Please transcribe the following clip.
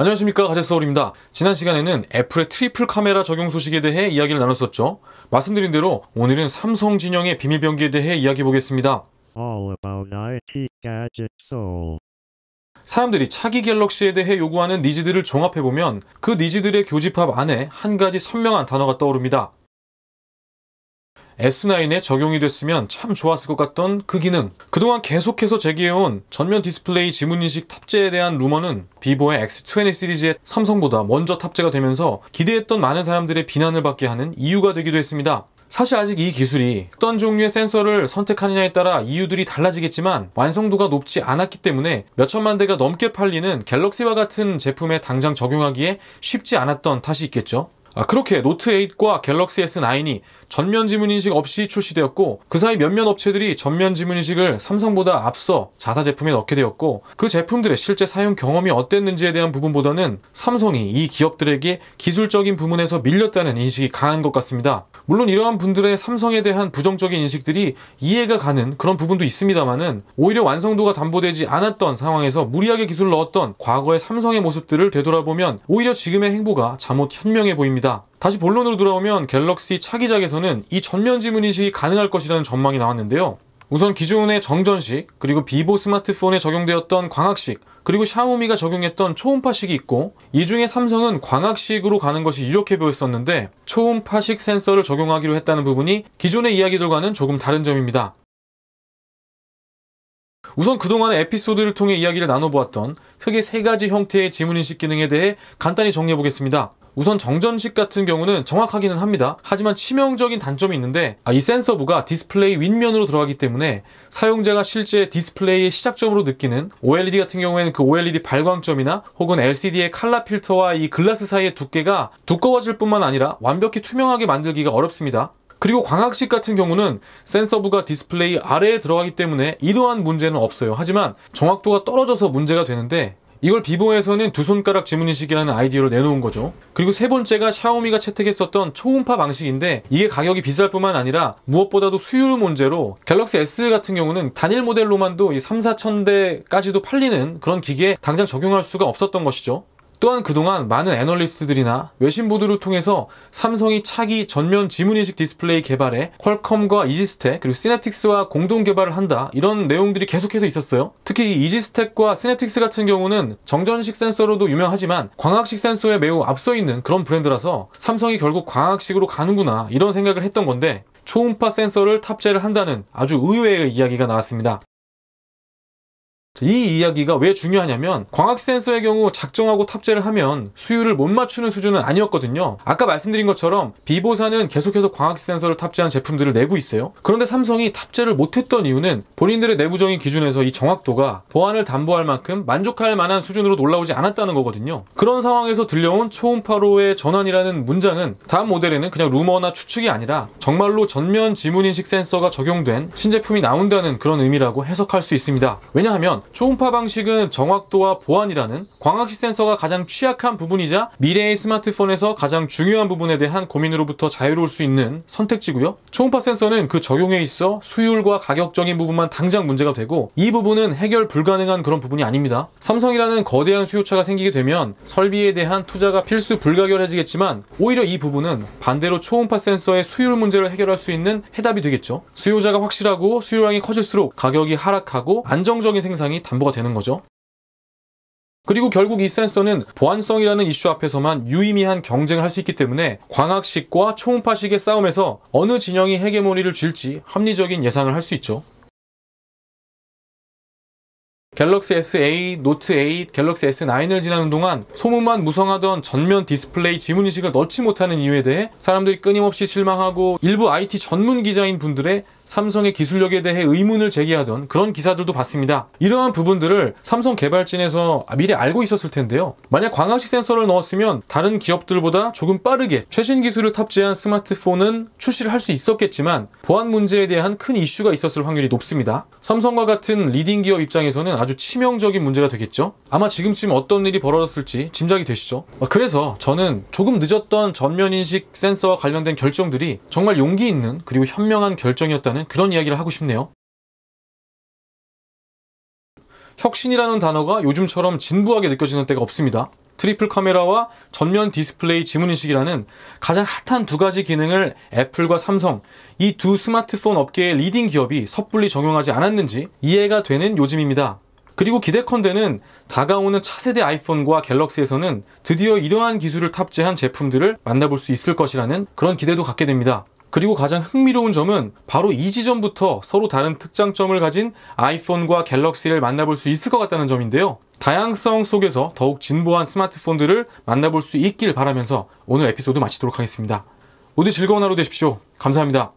안녕하십니까 가제서울입니다. 지난 시간에는 애플의 트리플 카메라 적용 소식에 대해 이야기를 나눴었죠. 말씀드린 대로 오늘은 삼성 진영의 비밀병기에 대해 이야기해 보겠습니다. 사람들이 차기 갤럭시에 대해 요구하는 니즈들을 종합해보면 그 니즈들의 교집합 안에 한 가지 선명한 단어가 떠오릅니다. S9에 적용이 됐으면 참 좋았을 것 같던 그 기능. 그동안 계속해서 제기해온 전면 디스플레이 지문인식 탑재에 대한 루머는 비보의 X20 시리즈의 삼성보다 먼저 탑재가 되면서 기대했던 많은 사람들의 비난을 받게 하는 이유가 되기도 했습니다. 사실 아직 이 기술이 어떤 종류의 센서를 선택하느냐에 따라 이유들이 달라지겠지만 완성도가 높지 않았기 때문에 몇천만 대가 넘게 팔리는 갤럭시와 같은 제품에 당장 적용하기에 쉽지 않았던 탓이 있겠죠. 아, 그렇게 노트8과 갤럭시 S9이 전면 지문 인식 없이 출시되었고 그 사이 몇몇 업체들이 전면 지문 인식을 삼성보다 앞서 자사 제품에 넣게 되었고 그 제품들의 실제 사용 경험이 어땠는지에 대한 부분보다는 삼성이 이 기업들에게 기술적인 부분에서 밀렸다는 인식이 강한 것 같습니다. 물론 이러한 분들의 삼성에 대한 부정적인 인식들이 이해가 가는 그런 부분도 있습니다만은 오히려 완성도가 담보되지 않았던 상황에서 무리하게 기술을 넣었던 과거의 삼성의 모습들을 되돌아보면 오히려 지금의 행보가 잠옷 현명해 보입니다. 다시 본론으로 돌아오면 갤럭시 차기작에서는 이 전면 지문 인식이 가능할 것이라는 전망이 나왔는데요. 우선 기존의 정전식, 그리고 비보 스마트폰에 적용되었던 광학식, 그리고 샤오미가 적용했던 초음파식이 있고 이 중에 삼성은 광학식으로 가는 것이 이렇게 보였었는데 초음파식 센서를 적용하기로 했다는 부분이 기존의 이야기들과는 조금 다른 점입니다. 우선 그동안의 에피소드를 통해 이야기를 나눠보았던 크게 세 가지 형태의 지문인식 기능에 대해 간단히 정리해보겠습니다. 우선 정전식 같은 경우는 정확하기는 합니다. 하지만 치명적인 단점이 있는데 아, 이 센서부가 디스플레이 윗면으로 들어가기 때문에 사용자가 실제 디스플레이의 시작점으로 느끼는 OLED 같은 경우에는 그 OLED 발광점이나 혹은 LCD의 칼라 필터와 이 글라스 사이의 두께가 두꺼워질 뿐만 아니라 완벽히 투명하게 만들기가 어렵습니다. 그리고 광학식 같은 경우는 센서부가 디스플레이 아래에 들어가기 때문에 이러한 문제는 없어요. 하지만 정확도가 떨어져서 문제가 되는데 이걸 비보에서는 두 손가락 지문인식이라는 아이디어를 내놓은 거죠. 그리고 세 번째가 샤오미가 채택했었던 초음파 방식인데 이게 가격이 비쌀 뿐만 아니라 무엇보다도 수율 문제로 갤럭시 S 같은 경우는 단일 모델로만도 3, 4천 대까지도 팔리는 그런 기계에 당장 적용할 수가 없었던 것이죠. 또한 그동안 많은 애널리스트들이나 외신 보도를 통해서 삼성이 차기 전면 지문인식 디스플레이 개발에 퀄컴과 이지스텍 그리고 시냅틱스와 공동 개발을 한다 이런 내용들이 계속해서 있었어요. 특히 이 이지스텍과 시냅틱스 같은 경우는 정전식 센서로도 유명하지만 광학식 센서에 매우 앞서 있는 그런 브랜드라서 삼성이 결국 광학식으로 가는구나 이런 생각을 했던 건데 초음파 센서를 탑재를 한다는 아주 의외의 이야기가 나왔습니다. 이 이야기가 왜 중요하냐면 광학 센서의 경우 작정하고 탑재를 하면 수율을 못 맞추는 수준은 아니었거든요. 아까 말씀드린 것처럼 비보사는 계속해서 광학 센서를 탑재한 제품들을 내고 있어요. 그런데 삼성이 탑재를 못했던 이유는 본인들의 내부적인 기준에서 이 정확도가 보안을 담보할 만큼 만족할 만한 수준으로 올라오지 않았다는 거거든요. 그런 상황에서 들려온 초음파로의 전환이라는 문장은 다음 모델에는 그냥 루머나 추측이 아니라 정말로 전면 지문 인식 센서가 적용된 신제품이 나온다는 그런 의미라고 해석할 수 있습니다. 왜냐하면 초음파 방식은 정확도와 보안이라는 광학식 센서가 가장 취약한 부분이자 미래의 스마트폰에서 가장 중요한 부분에 대한 고민으로부터 자유로울 수 있는 선택지고요. 초음파 센서는 그 적용에 있어 수율과 가격적인 부분만 당장 문제가 되고 이 부분은 해결 불가능한 그런 부분이 아닙니다. 삼성이라는 거대한 수요차가 생기게 되면 설비에 대한 투자가 필수 불가결해지겠지만 오히려 이 부분은 반대로 초음파 센서의 수율 문제를 해결할 수 있는 해답이 되겠죠. 수요자가 확실하고 수요량이 커질수록 가격이 하락하고 안정적인 생산이 담보가 되는 거죠. 그리고 결국 이 센서는 보안성이라는 이슈 앞에서만 유의미한 경쟁을 할 수 있기 때문에 광학식과 초음파식의 싸움에서 어느 진영이 헤게모니를 쥘지 합리적인 예상을 할 수 있죠. 갤럭시 S8, 노트 8, 갤럭시 S9을 지나는 동안 소문만 무성하던 전면 디스플레이 지문인식을 넣지 못하는 이유에 대해 사람들이 끊임없이 실망하고 일부 IT 전문 기자인 분들의 삼성의 기술력에 대해 의문을 제기하던 그런 기사들도 봤습니다. 이러한 부분들을 삼성 개발진에서 미리 알고 있었을 텐데요. 만약 광학식 센서를 넣었으면 다른 기업들보다 조금 빠르게 최신 기술을 탑재한 스마트폰은 출시를 할 수 있었겠지만 보안 문제에 대한 큰 이슈가 있었을 확률이 높습니다. 삼성과 같은 리딩 기업 입장에서는 아주 치명적인 문제가 되겠죠. 아마 지금쯤 어떤 일이 벌어졌을지 짐작이 되시죠. 그래서 저는 조금 늦었던 전면 인식 센서와 관련된 결정들이 정말 용기 있는 그리고 현명한 결정이었다는 그런 이야기를 하고 싶네요. 혁신이라는 단어가 요즘처럼 진부하게 느껴지는 때가 없습니다. 트리플 카메라와 전면 디스플레이 지문 인식이라는 가장 핫한 두 가지 기능을 애플과 삼성, 이 두 스마트폰 업계의 리딩 기업이 섣불리 적용하지 않았는지 이해가 되는 요즘입니다. 그리고 기대컨대는 다가오는 차세대 아이폰과 갤럭시에서는 드디어 이러한 기술을 탑재한 제품들을 만나볼 수 있을 것이라는 그런 기대도 갖게 됩니다. 그리고 가장 흥미로운 점은 바로 이 지점부터 서로 다른 특장점을 가진 아이폰과 갤럭시를 만나볼 수 있을 것 같다는 점인데요. 다양성 속에서 더욱 진보한 스마트폰들을 만나볼 수 있길 바라면서 오늘 에피소드 마치도록 하겠습니다. 모두 즐거운 하루 되십시오. 감사합니다.